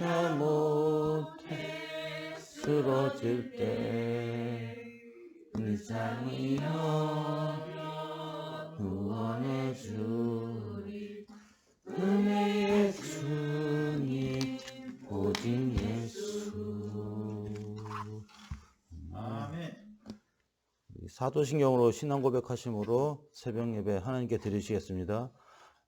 차 못해 쓰러질 때 일상이여 구원해 주리. 은혜의 주님 오직 예수. 아멘. 사도신경으로 신앙 고백하심으로 새벽 예배 하나님께 드리시겠습니다.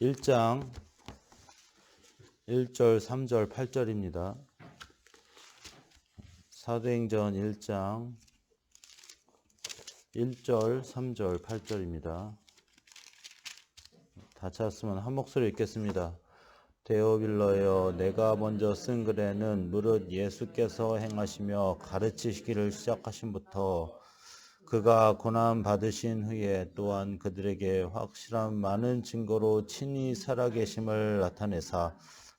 1장 1절, 3절, 8절입니다. 사도행전 1장 1절, 3절, 8절입니다. 다 찾았으면 한 목소리 읽겠습니다. 데오빌러여 내가 먼저 쓴 글에는 무릇 예수께서 행하시며 가르치시기를 시작하신부터 그가 고난 받으신 후에 또한 그들에게 확실한 많은 증거로 친히 살아계심을 나타내사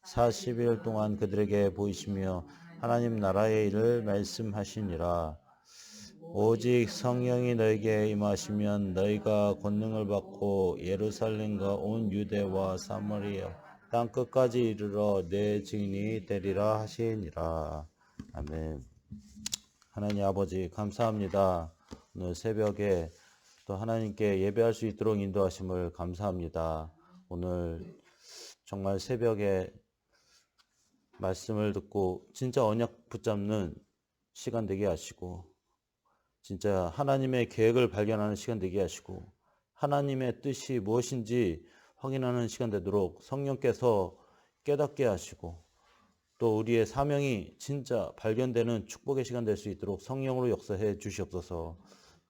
40일 동안 그들에게 보이시며 하나님 나라의 일을 말씀하시니라. 오직 성령이 너에게 임하시면 너희가 권능을 받고 예루살렘과 온 유대와 사마리아 땅 끝까지 이르러 내 증인이 되리라 하시니라. 아멘. 하나님 아버지 감사합니다. 오늘 새벽에 또 하나님께 예배할 수 있도록 인도하심을 감사합니다. 오늘 정말 새벽에 말씀을 듣고 진짜 언약 붙잡는 시간 되게 하시고 진짜 하나님의 계획을 발견하는 시간 되게 하시고 하나님의 뜻이 무엇인지 확인하는 시간 되도록 성령께서 깨닫게 하시고 또 우리의 사명이 진짜 발견되는 축복의 시간 될 수 있도록 성령으로 역사해 주시옵소서.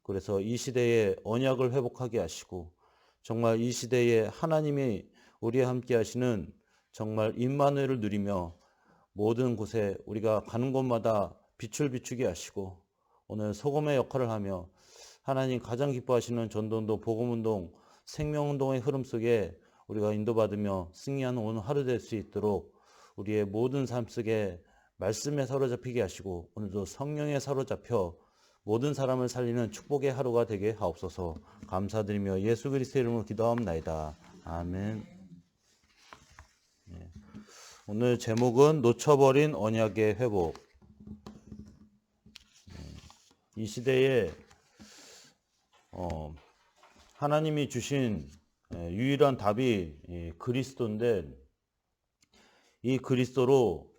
그래서 이 시대에 언약을 회복하게 하시고 정말 이 시대에 하나님이 우리와 함께 하시는 정말 임마누엘을 누리며 모든 곳에 우리가 가는 곳마다 빛을 비추게 하시고 오늘 소금의 역할을 하며 하나님 가장 기뻐하시는 전도운동, 복음운동, 생명운동의 흐름 속에 우리가 인도받으며 승리하는 오늘 하루 될 수 있도록 우리의 모든 삶 속에 말씀에 사로잡히게 하시고 오늘도 성령에 사로잡혀 모든 사람을 살리는 축복의 하루가 되게 하옵소서 감사드리며 예수 그리스도의 이름으로 기도하옵나이다. 아멘. 예. 오늘 제목은 놓쳐버린 언약의 회복. 예. 이 시대에 어, 하나님이 주신 예, 유일한 답이 이 그리스도인데 이 그리스도로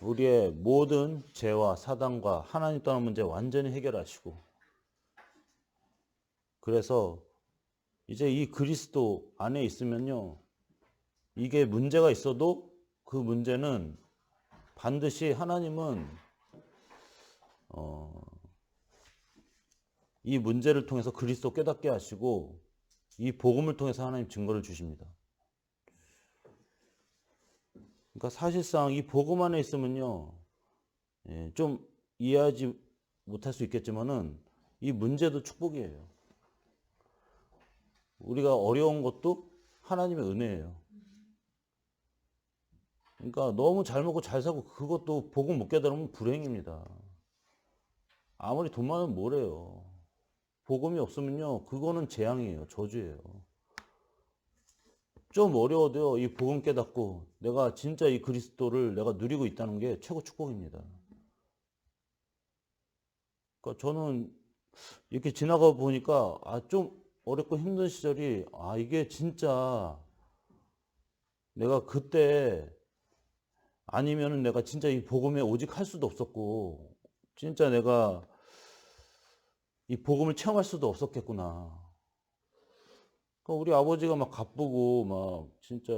우리의 모든 죄와 사단과 하나님 떠난 문제 완전히 해결하시고 그래서 이제 이 그리스도 안에 있으면요 이게 문제가 있어도 그 문제는 반드시 하나님은 어, 이 문제를 통해서 그리스도 깨닫게 하시고 이 복음을 통해서 하나님 증거를 주십니다. 그러니까 사실상 이 복음 안에 있으면요, 예, 좀 이해하지 못할 수 있겠지만은 이 문제도 축복이에요. 우리가 어려운 것도 하나님의 은혜예요. 그러니까 너무 잘 먹고 잘 사고 그것도 복음 못 깨달으면 불행입니다. 아무리 돈 많으면 뭐래요. 복음이 없으면요, 그거는 재앙이에요. 저주예요. 좀 어려워도요, 이 복음 깨닫고 내가 진짜 이 그리스도를 내가 누리고 있다는 게 최고 축복입니다. 그러니까 저는 이렇게 지나가 보니까 아, 좀 어렵고 힘든 시절이 아, 이게 진짜 내가 그때 아니면은 내가 진짜 이 복음에 오직 할 수도 없었고 진짜 내가 이 복음을 체험할 수도 없었겠구나. 그러니까 우리 아버지가 막 바쁘고 막 진짜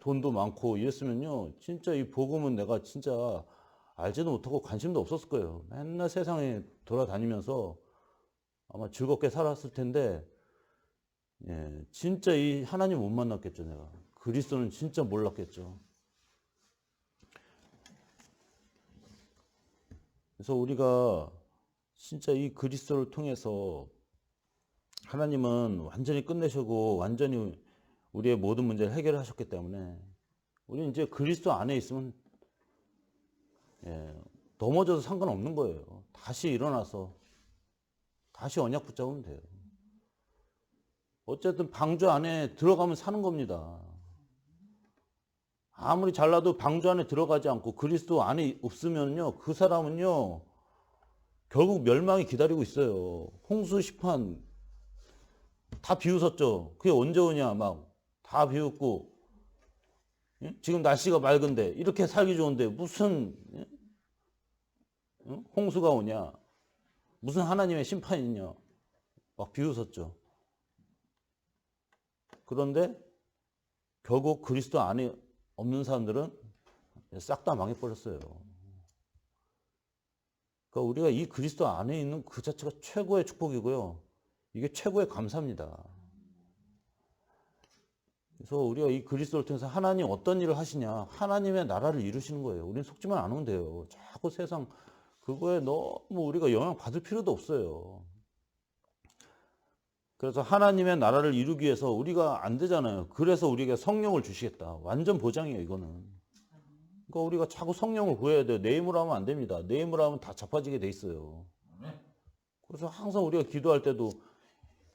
돈도 많고 이랬으면요. 진짜 이 복음은 내가 진짜 알지도 못하고 관심도 없었을 거예요. 맨날 세상에 돌아다니면서 아마 즐겁게 살았을 텐데, 예, 진짜 이 하나님 못 만났겠죠, 내가. 그리스도는 진짜 몰랐겠죠. 그래서 우리가 진짜 이 그리스도를 통해서 하나님은 완전히 끝내시고 완전히 우리의 모든 문제를 해결하셨기 때문에 우리는 이제 그리스도 안에 있으면 예, 넘어져도 상관없는 거예요. 다시 일어나서 다시 언약 붙잡으면 돼요. 어쨌든 방주 안에 들어가면 사는 겁니다. 아무리 잘나도 방주 안에 들어가지 않고 그리스도 안에 없으면요, 그 사람은요, 결국 멸망이 기다리고 있어요. 홍수 시판 다 비웃었죠. 그게 언제 오냐, 막 다 비웃고, 예? 지금 날씨가 맑은데 이렇게 살기 좋은데 무슨 예? 응? 홍수가 오냐, 무슨 하나님의 심판이 있냐, 막 비웃었죠. 그런데 결국 그리스도 안에 없는 사람들은 싹 다 망해버렸어요. 그러니까 우리가 이 그리스도 안에 있는 그 자체가 최고의 축복이고요. 이게 최고의 감사입니다. 그래서 우리가 이 그리스도를 통해서 하나님 어떤 일을 하시냐. 하나님의 나라를 이루시는 거예요. 우리는 속지만 않으면 돼요. 자꾸 세상 그거에 너무 우리가 영향 받을 필요도 없어요. 그래서 하나님의 나라를 이루기 위해서 우리가 안 되잖아요. 그래서 우리에게 성령을 주시겠다. 완전 보장이에요, 이거는. 그러니까 우리가 자꾸 성령을 구해야 돼요. 내 힘으로 하면 안 됩니다. 내 힘으로 하면 다 자빠지게 돼 있어요. 그래서 항상 우리가 기도할 때도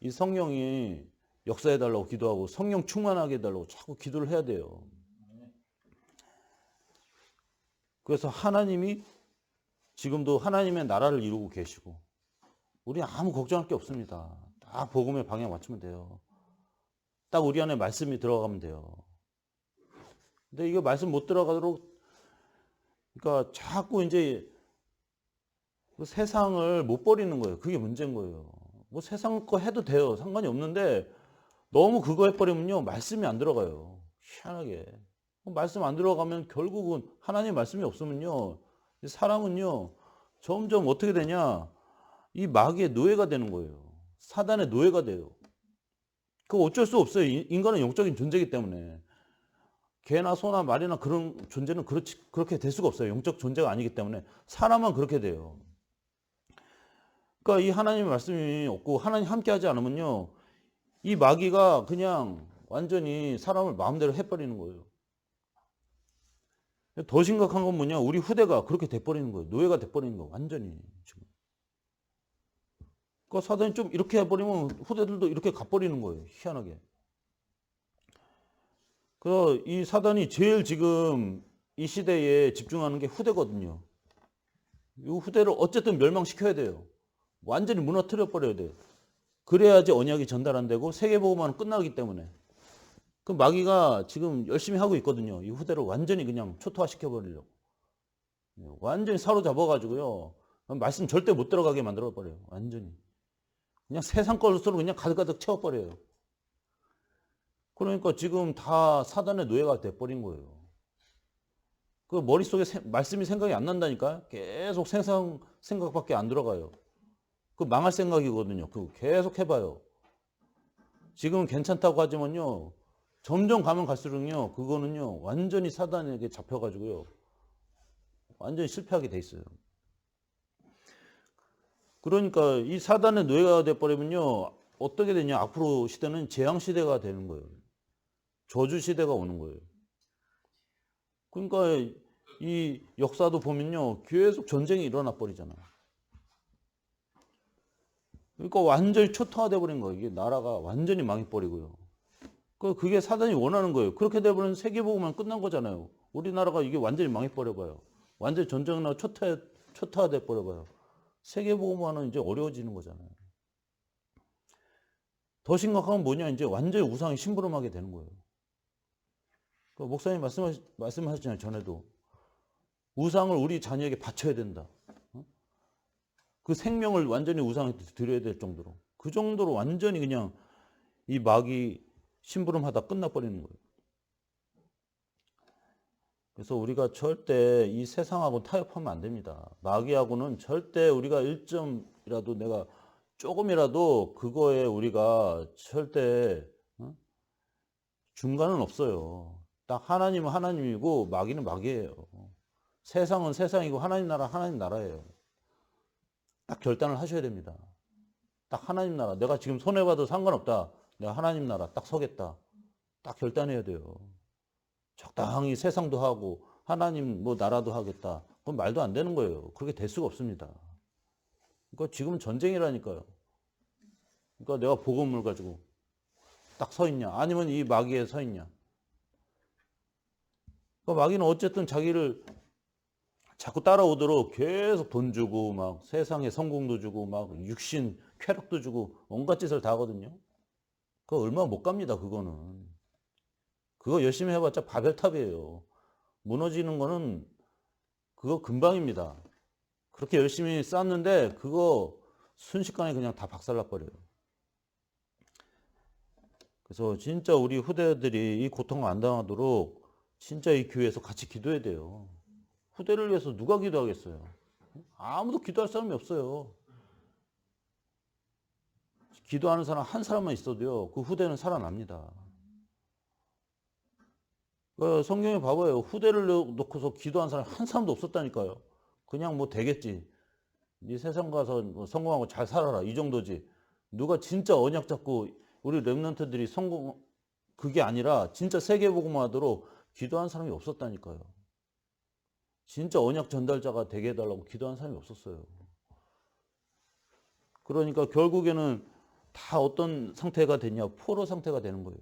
이 성령이 역사해 달라고 기도하고 성령 충만하게 해달라고 자꾸 기도를 해야 돼요. 그래서 하나님이 지금도 하나님의 나라를 이루고 계시고 우리 아무 걱정할 게 없습니다. 다 복음의 방향 맞추면 돼요. 딱 우리 안에 말씀이 들어가면 돼요. 근데 이거 말씀 못 들어가도록 그러니까 자꾸 이제 그 세상을 못 버리는 거예요. 그게 문제인 거예요. 뭐 세상 거 해도 돼요. 상관이 없는데 너무 그거 해버리면요. 말씀이 안 들어가요. 희한하게. 말씀 안 들어가면 결국은 하나님 말씀이 없으면요. 사람은요. 점점 어떻게 되냐. 이 마귀의 노예가 되는 거예요. 사단의 노예가 돼요. 그거 어쩔 수 없어요. 인- 인간은 영적인 존재이기 때문에. 개나 소나 말이나 그런 존재는 그렇지, 그렇게 될 수가 없어요. 영적 존재가 아니기 때문에. 사람만 그렇게 돼요. 그러니까 이 하나님의 말씀이 없고 하나님 함께 하지 않으면요. 이 마귀가 그냥 완전히 사람을 마음대로 해버리는 거예요. 더 심각한 건 뭐냐? 우리 후대가 그렇게 돼버리는 거예요. 노예가 돼버리는 거예요. 완전히. 지금. 그 사단이 좀 이렇게 해버리면 후대들도 이렇게 가버리는 거예요. 희한하게. 그래서 이 사단이 제일 지금 이 시대에 집중하는 게 후대거든요. 이 후대를 어쨌든 멸망시켜야 돼요. 완전히 무너뜨려 버려야 돼요. 그래야지 언약이 전달 안 되고 세계보고만 끝나기 때문에. 그 마귀가 지금 열심히 하고 있거든요. 이 후대를 완전히 그냥 초토화시켜 버리려고. 완전히 사로잡아 가지고요. 말씀 절대 못 들어가게 만들어 버려요. 완전히. 그냥 세상 것으로 그냥 가득가득 채워 버려요. 그러니까 지금 다 사단의 노예가 돼 버린 거예요. 그 머릿속에 세- 말씀이 생각이 안 난다니까? 계속 생각, 생각밖에 안 들어가요. 그 망할 생각이거든요. 그 계속 해봐요. 지금은 괜찮다고 하지만요. 점점 가면 갈수록요. 그거는요. 완전히 사단에게 잡혀가지고요. 완전히 실패하게 돼 있어요. 그러니까 이 사단의 노예가 돼버리면요. 어떻게 되냐. 앞으로 시대는 재앙시대가 되는 거예요. 저주시대가 오는 거예요. 그러니까 이 역사도 보면요. 계속 전쟁이 일어나 버리잖아요. 그러니까 완전히 초토화돼 버린 거예요. 이게 나라가 완전히 망해버리고요. 그 그게 사단이 원하는 거예요. 그렇게 돼버리면 세계보고만 끝난 거잖아요. 우리나라가 이게 완전히 망해버려봐요. 완전히 전쟁 나 초토화, 초토화돼 버려봐요. 세계보고만은 이제 어려워지는 거잖아요. 더 심각한 건 뭐냐, 이제 완전히 우상이 심부름하게 되는 거예요. 그 목사님 말씀하시, 말씀하셨잖아요, 전에도. 우상을 우리 자녀에게 바쳐야 된다. 어? 그 생명을 완전히 우상한테 드려야 될 정도로 그 정도로 완전히 그냥 이 마귀 심부름하다 끝나버리는 거예요. 그래서 우리가 절대 이 세상하고 타협하면 안 됩니다. 마귀하고는 절대 우리가 1점이라도 내가 조금이라도 그거에 우리가 절대 어? 중간은 없어요. 딱 하나님은 하나님이고 마귀는 마귀예요. 세상은 세상이고 하나님 나라 하나님 나라예요. 딱 결단을 하셔야 됩니다. 딱 하나님 나라. 내가 지금 손해봐도 상관없다. 내가 하나님 나라 딱 서겠다. 딱 결단해야 돼요. 적당히 세상도 하고 하나님 뭐 나라도 하겠다. 그건 말도 안 되는 거예요. 그렇게 될 수가 없습니다. 그러니까 지금은 전쟁이라니까요. 그러니까 내가 복음을 가지고 딱 서 있냐? 아니면 이 마귀에 서 있냐? 그러니까 마귀는 어쨌든 자기를 자꾸 따라오도록 계속 돈 주고 막 세상에 성공도 주고 막 육신 쾌락도 주고 온갖 짓을 다 하거든요. 그거 얼마 못 갑니다. 그거는. 그거 열심히 해봤자 바벨탑이에요. 무너지는 거는 그거 금방입니다. 그렇게 열심히 쌓는데 그거 순식간에 그냥 다 박살나 버려요. 그래서 진짜 우리 후대들이 이 고통을 안 당하도록 진짜 이 교회에서 같이 기도해야 돼요. 후대를 위해서 누가 기도하겠어요? 아무도 기도할 사람이 없어요. 기도하는 사람 한 사람만 있어도요, 그 후대는 살아납니다. 그 성경에 봐봐요. 후대를 놓고서 기도한 사람 한 사람도 없었다니까요. 그냥 뭐 되겠지. 네 세상 가서 뭐 성공하고 잘 살아라. 이 정도지. 누가 진짜 언약 잡고 우리 랩런트들이 성공, 그게 아니라 진짜 세계복음화 하도록 기도한 사람이 없었다니까요. 진짜 언약 전달자가 되게 해달라고 기도한 사람이 없었어요. 그러니까 결국에는 다 어떤 상태가 되냐? 포로 상태가 되는 거예요.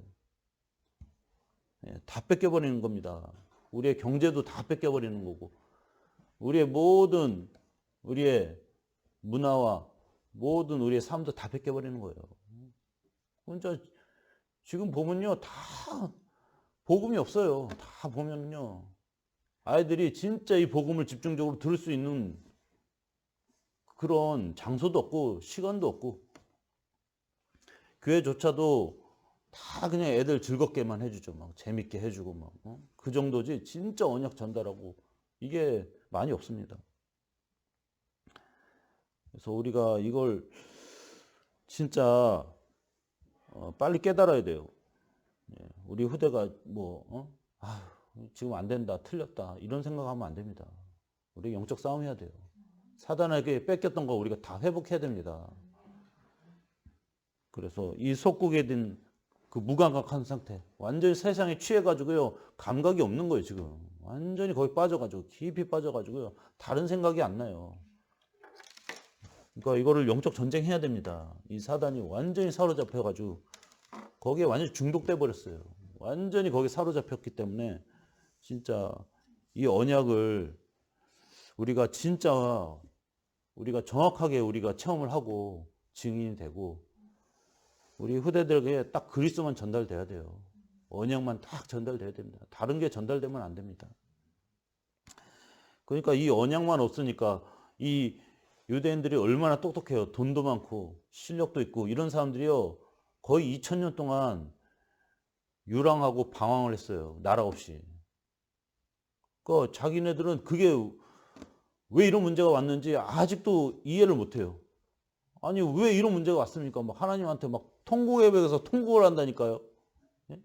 예, 다 뺏겨버리는 겁니다. 우리의 경제도 다 뺏겨버리는 거고, 우리의 모든, 우리의 문화와 모든 우리의 삶도 다 뺏겨버리는 거예요. 진짜 지금 보면요, 다 복음이 없어요. 다 보면요. 아이들이 진짜 이 복음을 집중적으로 들을 수 있는 그런 장소도 없고, 시간도 없고, 교회조차도 다 그냥 애들 즐겁게만 해주죠. 막 재밌게 해주고 막. 어? 그 정도지 진짜 언약 전달하고 이게 많이 없습니다. 그래서 우리가 이걸 진짜 어, 빨리 깨달아야 돼요. 예, 우리 후대가 뭐 어? 아, 지금 안 된다, 틀렸다 이런 생각하면 안 됩니다. 우리 영적 싸움해야 돼요. 사단에게 뺏겼던 거 우리가 다 회복해야 됩니다. 그래서 이 속국에 든 그 무감각한 상태, 완전히 세상에 취해가지고요, 감각이 없는 거예요, 지금. 완전히 거기 빠져가지고, 깊이 빠져가지고요, 다른 생각이 안 나요. 그러니까 이거를 영적 전쟁해야 됩니다. 이 사단이 완전히 사로잡혀가지고, 거기에 완전히 중독돼 버렸어요. 완전히 거기 사로잡혔기 때문에, 진짜 이 언약을 우리가 진짜, 우리가 정확하게 우리가 체험을 하고, 증인이 되고, 우리 후대들에게 딱 그리스도만 전달돼야 돼요. 언약만 딱 전달돼야 됩니다. 다른 게 전달되면 안 됩니다. 그러니까 이 언약만 없으니까 이 유대인들이 얼마나 똑똑해요. 돈도 많고 실력도 있고 이런 사람들이요. 거의 2000년 동안 유랑하고 방황을 했어요. 나라 없이. 그 자기네들은 그게 왜 이런 문제가 왔는지 아직도 이해를 못 해요. 아니 왜 이런 문제가 왔습니까? 막 하나님한테 막 통곡의 벽에서 통곡을 한다니까요. 예?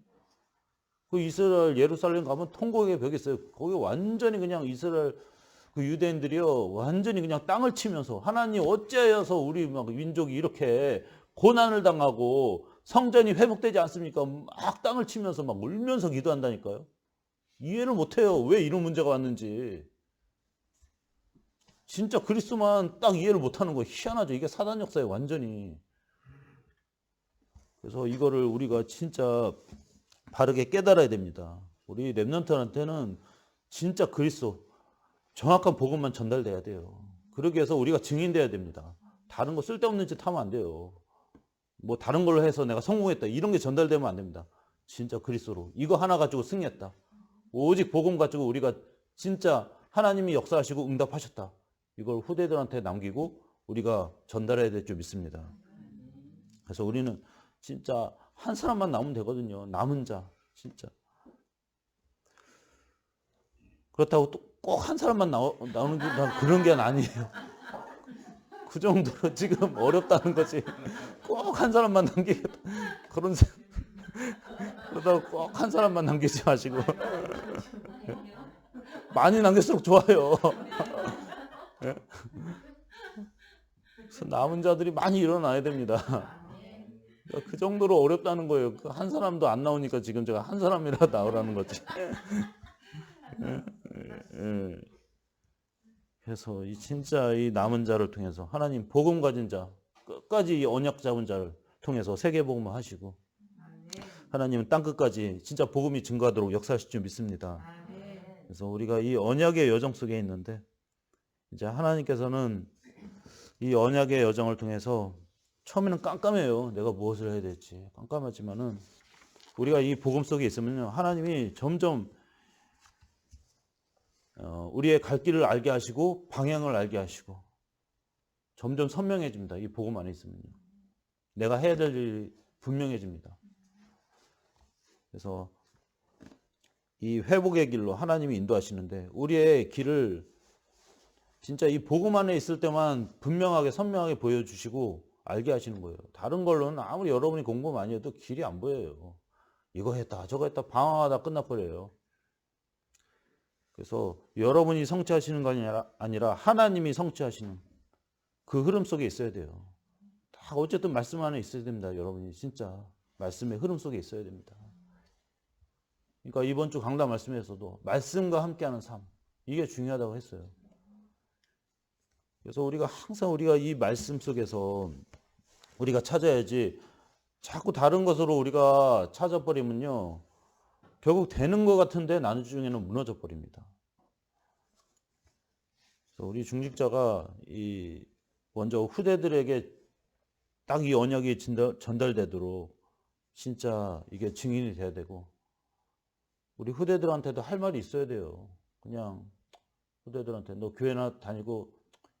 그 이스라엘 예루살렘 가면 통곡의 벽이 있어요. 거기 완전히 그냥 이스라엘 그 유대인들이요 완전히 그냥 땅을 치면서 하나님 어째여서 우리 막 민족이 이렇게 고난을 당하고 성전이 회복되지 않습니까? 막 땅을 치면서 막 울면서 기도한다니까요. 이해를 못해요. 왜 이런 문제가 왔는지. 진짜 그리스도만 딱 이해를 못하는 거 희한하죠. 이게 사단 역사에 완전히. 그래서 이거를 우리가 진짜 바르게 깨달아야 됩니다. 우리 랩런트한테는 진짜 그리스도 정확한 복음만 전달돼야 돼요. 그러기 위해서 우리가 증인돼야 됩니다. 다른 거 쓸데없는 짓 하면 안 돼요. 뭐 다른 걸로 해서 내가 성공했다 이런 게 전달되면 안 됩니다. 진짜 그리스도로 이거 하나 가지고 승리했다. 오직 복음 가지고 우리가 진짜 하나님이 역사하시고 응답하셨다. 이걸 후대들한테 남기고 우리가 전달해야 될 줄 믿습니다. 그래서 우리는 진짜 한 사람만 남으면 되거든요. 남은 자, 진짜. 그렇다고 또꼭한 사람만 나오, 나오는 게난 그런 게 아니에요. 그 정도로 지금 어렵다는 거지. 꼭 한 사람만 남기겠다. 그런 생- 그러다가 꼭 한 사람만 남기지 마시고 많이 남길수록 좋아요. 예? 그래서 남은 자들이 많이 일어나야 됩니다. 그러니까 그 정도로 어렵다는 거예요. 그한 사람도 안 나오니까 지금 제가 한 사람이라 나오라는 거지. 예, 예, 예. 그래서 이 진짜 이 남은 자를 통해서 하나님 복음 가진 자 끝까지 이 언약 잡은 자를 통해서 세계 복음을 하시고 하나님은 땅 끝까지 진짜 복음이 증가하도록 역사하실 줄 믿습니다. 그래서 우리가 이 언약의 여정 속에 있는데 이제 하나님께서는 이 언약의 여정을 통해서 처음에는 깜깜해요. 내가 무엇을 해야 될지 깜깜하지만은 우리가 이 복음 속에 있으면요 하나님이 점점 어, 우리의 갈 길을 알게 하시고 방향을 알게 하시고 점점 선명해집니다. 이 복음 안에 있으면요 내가 해야 될 일이 분명해집니다. 그래서 이 회복의 길로 하나님이 인도하시는데 우리의 길을 진짜 이 복음 안에 있을 때만 분명하게 선명하게 보여주시고 알게 하시는 거예요. 다른 걸로는 아무리 여러분이 공부 많이 해도 길이 안 보여요. 이거 했다 저거 했다 방황하다 끝나버려요. 그래서 여러분이 성취하시는 거 아니라, 아니라 하나님이 성취하시는 그 흐름 속에 있어야 돼요. 다 어쨌든 말씀 안에 있어야 됩니다. 여러분이 진짜 말씀의 흐름 속에 있어야 됩니다. 그러니까 이번 주 강단 말씀에서도 말씀과 함께하는 삶 이게 중요하다고 했어요. 그래서 우리가 항상 우리가 이 말씀 속에서 우리가 찾아야지 자꾸 다른 것으로 우리가 찾아버리면요 결국 되는 것 같은데 나중에는 무너져 버립니다. 그래서 우리 중직자가 이 먼저 후대들에게 딱 이 언약이 전달되도록 진짜 이게 증인이 돼야 되고 우리 후대들한테도 할 말이 있어야 돼요. 그냥 후대들한테 너 교회나 다니고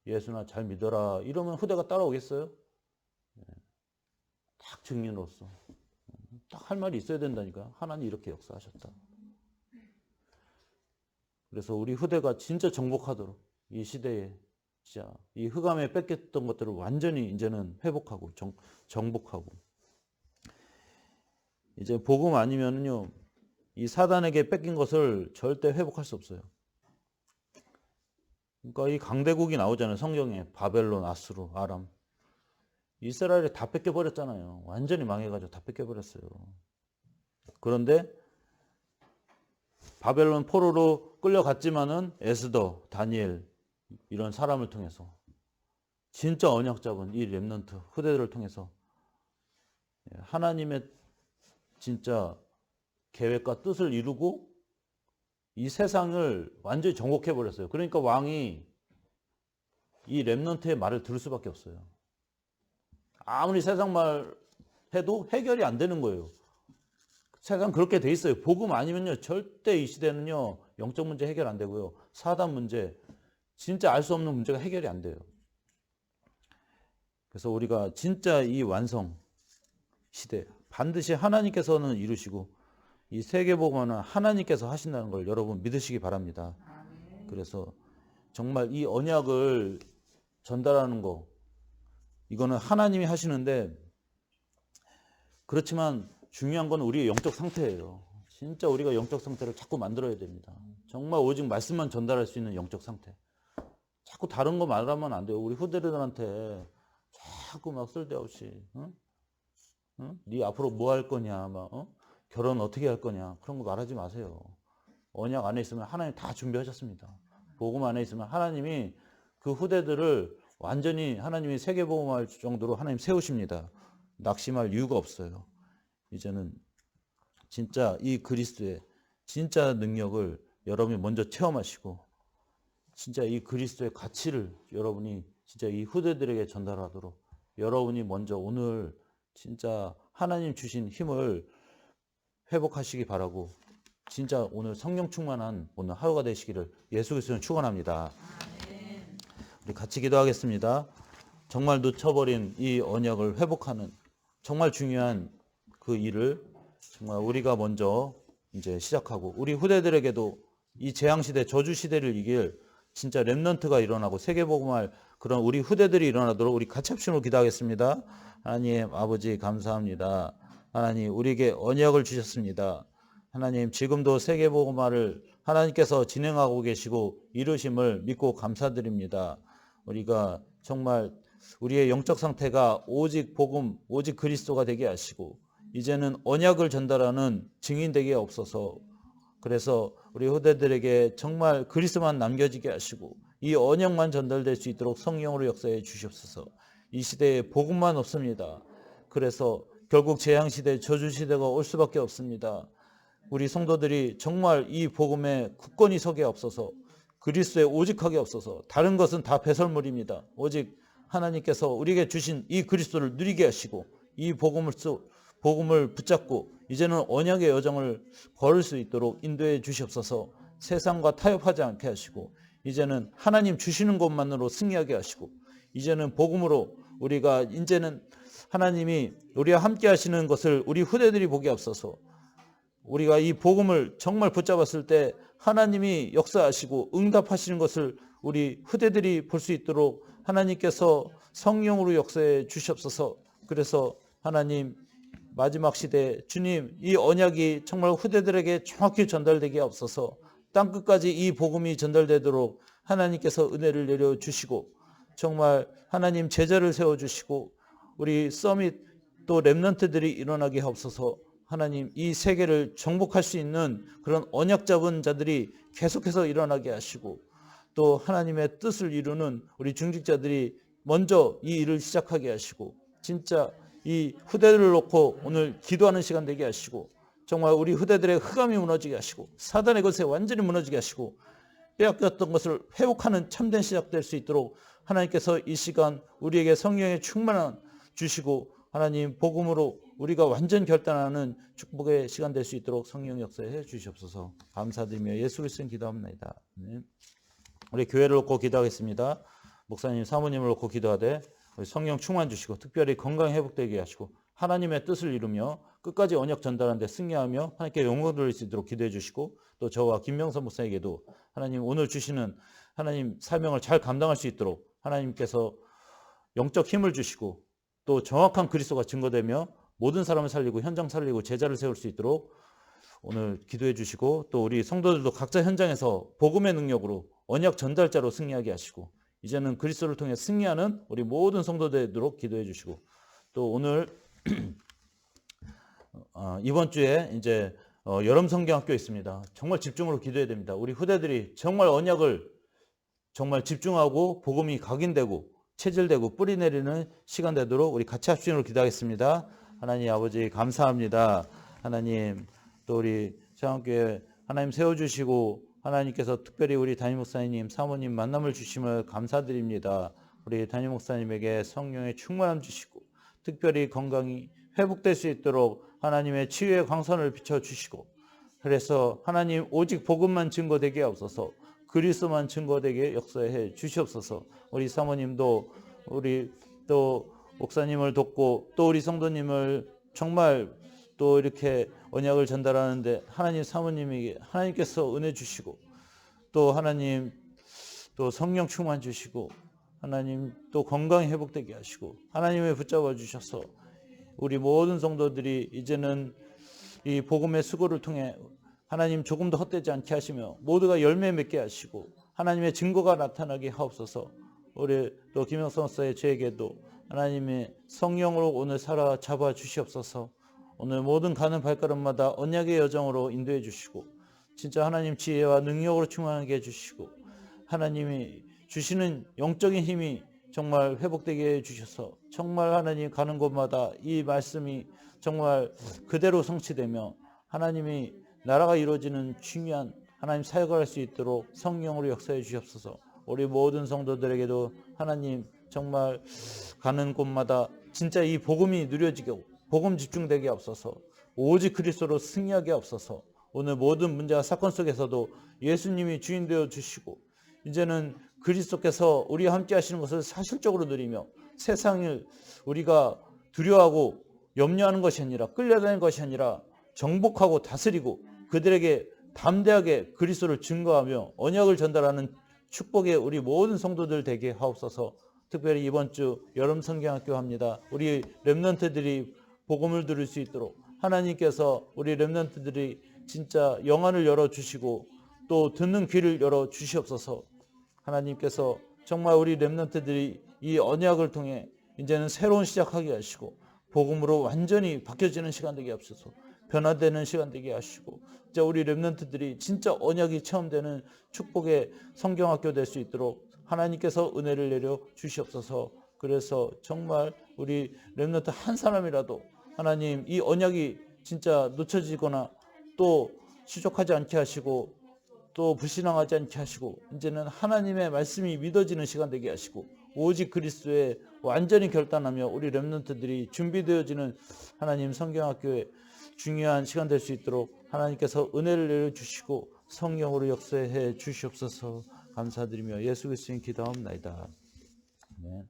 예수나 잘 믿어라 이러면 후대가 따라오겠어요? 예. 딱 증인으로서 딱 할 말이 있어야 된다니까 하나님 이렇게 역사하셨다. 그래서 우리 후대가 진짜 정복하도록 이 시대에 진짜 이 흑암에 뺏겼던 것들을 완전히 이제는 회복하고 정, 정복하고 이제 복음 아니면은요 이 사단에게 뺏긴 것을 절대 회복할 수 없어요. 그러니까 이 강대국이 나오잖아요. 성경에 바벨론, 아수르, 아람. 이스라엘이 다 뺏겨 버렸잖아요. 완전히 망해가지고 다 뺏겨 버렸어요. 그런데 바벨론 포로로 끌려갔지만은 에스더, 다니엘 이런 사람을 통해서 진짜 언약 잡은 이 렘넌트 후대들을 통해서 예, 하나님의 진짜 계획과 뜻을 이루고 이 세상을 완전히 정복해 버렸어요. 그러니까 왕이 이 렘넌트의 말을 들을 수밖에 없어요. 아무리 세상 말 해도 해결이 안 되는 거예요. 세상 그렇게 돼 있어요. 복음 아니면요 절대 이 시대는요 영적 문제 해결 안 되고요 사단 문제 진짜 알 수 없는 문제가 해결이 안 돼요. 그래서 우리가 진짜 이 완성 시대 반드시 하나님께서는 이루시고 이 세계복음은 하나님께서 하신다는 걸 여러분 믿으시기 바랍니다. 그래서 정말 이 언약을 전달하는 거 이거는 하나님이 하시는데 그렇지만 중요한 건 우리의 영적 상태예요. 진짜 우리가 영적 상태를 자꾸 만들어야 됩니다. 정말 오직 말씀만 전달할 수 있는 영적 상태. 자꾸 다른 거 말하면 안 돼요. 우리 후대들한테 자꾸 막 쓸데없이 응? 응? 네 앞으로 뭐 할 거냐 막 어? 결혼 어떻게 할 거냐 그런 거 말하지 마세요. 언약 안에 있으면 하나님 다 준비하셨습니다. 복음 안에 있으면 하나님이 그 후대들을 완전히 하나님이 세계복음할 정도로 하나님 세우십니다. 낙심할 이유가 없어요. 이제는 진짜 이 그리스도의 진짜 능력을 여러분이 먼저 체험하시고 진짜 이 그리스도의 가치를 여러분이 진짜 이 후대들에게 전달하도록 여러분이 먼저 오늘 진짜 하나님 주신 힘을 회복하시기 바라고 진짜 오늘 성령 충만한 오늘 하루가 되시기를 예수 그리스도는 축원합니다. 우리 같이 기도하겠습니다. 정말 놓쳐버린 이 언약을 회복하는 정말 중요한 그 일을 정말 우리가 먼저 이제 시작하고 우리 후대들에게도 이 재앙 시대 저주 시대를 이길 진짜 렘넌트가 일어나고 세계복음할 그런 우리 후대들이 일어나도록 우리 같이 합심으로 기도하겠습니다. 하나님 아버지 감사합니다. 하나님 우리에게 언약을 주셨습니다. 하나님 지금도 세계복음화를 하나님께서 진행하고 계시고 이루심을 믿고 감사드립니다. 우리가 정말 우리의 영적 상태가 오직 복음, 오직 그리스도가 되게 하시고 이제는 언약을 전달하는 증인 되게 없어서 그래서 우리 후대들에게 정말 그리스도만 남겨지게 하시고 이 언약만 전달될 수 있도록 성령으로 역사해 주시옵소서. 이 시대에 복음만 없습니다. 그래서 결국 재앙 시대, 저주 시대가 올 수밖에 없습니다. 우리 성도들이 정말 이 복음에 굳건히 서게 없어서 그리스도에 오직하게 없어서 다른 것은 다 배설물입니다. 오직 하나님께서 우리에게 주신 이 그리스도를 누리게 하시고 이 복음을 쏘, 복음을 붙잡고 이제는 언약의 여정을 걸을 수 있도록 인도해 주시옵소서. 세상과 타협하지 않게 하시고 이제는 하나님 주시는 것만으로 승리하게 하시고 이제는 복음으로 우리가 이제는 하나님이 우리와 함께 하시는 것을 우리 후대들이 보게 없어서 우리가 이 복음을 정말 붙잡았을 때 하나님이 역사하시고 응답하시는 것을 우리 후대들이 볼 수 있도록 하나님께서 성령으로 역사해 주시옵소서. 그래서 하나님 마지막 시대 주님 이 언약이 정말 후대들에게 정확히 전달되게 없어서 땅 끝까지 이 복음이 전달되도록 하나님께서 은혜를 내려 주시고 정말 하나님 제자를 세워 주시고 우리 서밋 또 렘넌트들이 일어나게 하옵소서. 하나님 이 세계를 정복할 수 있는 그런 언약 잡은 자들이 계속해서 일어나게 하시고 또 하나님의 뜻을 이루는 우리 중직자들이 먼저 이 일을 시작하게 하시고 진짜 이 후대들을 놓고 오늘 기도하는 시간 되게 하시고 정말 우리 후대들의 흑암이 무너지게 하시고 사단의 것에 완전히 무너지게 하시고 빼앗겼던 것을 회복하는 참된 시작 될 수 있도록 하나님께서 이 시간 우리에게 성령의 충만한 주시고 하나님 복음으로 우리가 완전 결단하는 축복의 시간 될 수 있도록 성령 역사해 주시옵소서 감사드리며 예수 그리스도인 기도합니다. 네. 우리 교회를 놓고 기도하겠습니다. 목사님, 사모님을 놓고 기도하되 성령 충만 주시고 특별히 건강 회복되게 하시고 하나님의 뜻을 이루며 끝까지 언약 전달하는 데 승리하며 하나님께 영광 돌릴 수 있도록 기도해 주시고 또 저와 김명선 목사에게도 하나님 오늘 주시는 하나님 사명을 잘 감당할 수 있도록 하나님께서 영적 힘을 주시고 또 정확한 그리스도가 증거되며 모든 사람을 살리고 현장 살리고 제자를 세울 수 있도록 오늘 기도해 주시고 또 우리 성도들도 각자 현장에서 복음의 능력으로 언약 전달자로 승리하게 하시고 이제는 그리스도를 통해 승리하는 우리 모든 성도되도록 기도해 주시고 또 오늘 어, 이번 주에 이제 어, 여름 성경학교 있습니다. 정말 집중으로 기도해야 됩니다. 우리 후대들이 정말 언약을 정말 집중하고 복음이 각인되고 체질되고 뿌리 내리는 시간 되도록 우리 같이 합심으로 기도하겠습니다. 하나님 아버지 감사합니다. 하나님 또 우리 창원교회 하나님 세워주시고 하나님께서 특별히 우리 담임 목사님, 사모님 만남을 주심을 감사드립니다. 우리 담임 목사님에게 성령의 충만함 주시고 특별히 건강이 회복될 수 있도록 하나님의 치유의 광선을 비춰 주시고 그래서 하나님 오직 복음만 증거되게 없어서 그리스도만 증거되게 역사해 주시옵소서. 우리 사모님도 우리 또 목사님을 돕고 또 우리 성도님을 정말 또 이렇게 언약을 전달하는데 하나님 사모님에게 하나님께서 은혜 주시고 또 하나님 또 성령 충만 주시고 하나님 또 건강 회복되게 하시고 하나님의 붙잡아 주셔서 우리 모든 성도들이 이제는 이 복음의 수고를 통해 하나님 조금 더 헛되지 않게 하시며 모두가 열매 맺게 하시고 하나님의 증거가 나타나게 하옵소서. 우리 또 김영선 목사의 저에게도 하나님의 성령으로 오늘 살아 잡아 주시옵소서. 오늘 모든 가는 발걸음마다 언약의 여정으로 인도해 주시고 진짜 하나님 지혜와 능력으로 충만하게 해 주시고 하나님이 주시는 영적인 힘이 정말 회복되게 해 주셔서 정말 하나님 가는 곳마다 이 말씀이 정말 그대로 성취되며 하나님이 나라가 이루어지는 중요한 하나님 사역을 할 수 있도록 성령으로 역사해 주시옵소서. 우리 모든 성도들에게도 하나님 정말 가는 곳마다 진짜 이 복음이 누려지게 복음 집중되게 없어서 오직 그리스도로 승리하게 없어서 오늘 모든 문제와 사건 속에서도 예수님이 주인 되어 주시고 이제는 그리스도께서 우리와 함께 하시는 것을 사실적으로 누리며 세상을 우리가 두려워하고 염려하는 것이 아니라 끌려다니는 것이 아니라 정복하고 다스리고 그들에게 담대하게 그리스도를 증거하며 언약을 전달하는 축복의 우리 모든 성도들 되게 하옵소서. 특별히 이번 주 여름 성경학교 합니다. 우리 렘넌트들이 복음을 들을 수 있도록 하나님께서 우리 렘넌트들이 진짜 영안을 열어 주시고 또 듣는 귀를 열어 주시옵소서. 하나님께서 정말 우리 렘넌트들이 이 언약을 통해 이제는 새로운 시작하게 하시고 복음으로 완전히 바뀌어지는 시간 되게 하옵소서. 변화되는 시간 되게 하시고 이제 우리 렘넌트들이 진짜 언약이 체험되는 축복의 성경학교 될 수 있도록 하나님께서 은혜를 내려 주시옵소서. 그래서 정말 우리 렘넌트 한 사람이라도 하나님 이 언약이 진짜 놓쳐지거나 또 추적하지 않게 하시고 또 불신앙하지 않게 하시고 이제는 하나님의 말씀이 믿어지는 시간 되게 하시고 오직 그리스도에 완전히 결단하며 우리 렘넌트들이 준비되어지는 하나님 성경학교에 중요한 시간 될 수 있도록 하나님께서 은혜를 내려 주시고 성령으로 역사해 주시옵소서 감사드리며 예수 그리스도인 기도하옵나이다. 아멘.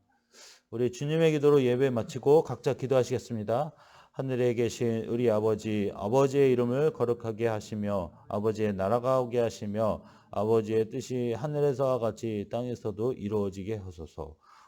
우리 주님의 기도로 예배 마치고 각자 기도하시겠습니다. 하늘에 계신 우리 아버지, 아버지의 이름을 거룩하게 하시며 아버지의 나라가 오게 하시며 아버지의 뜻이 하늘에서와 같이 땅에서도 이루어지게 하소서.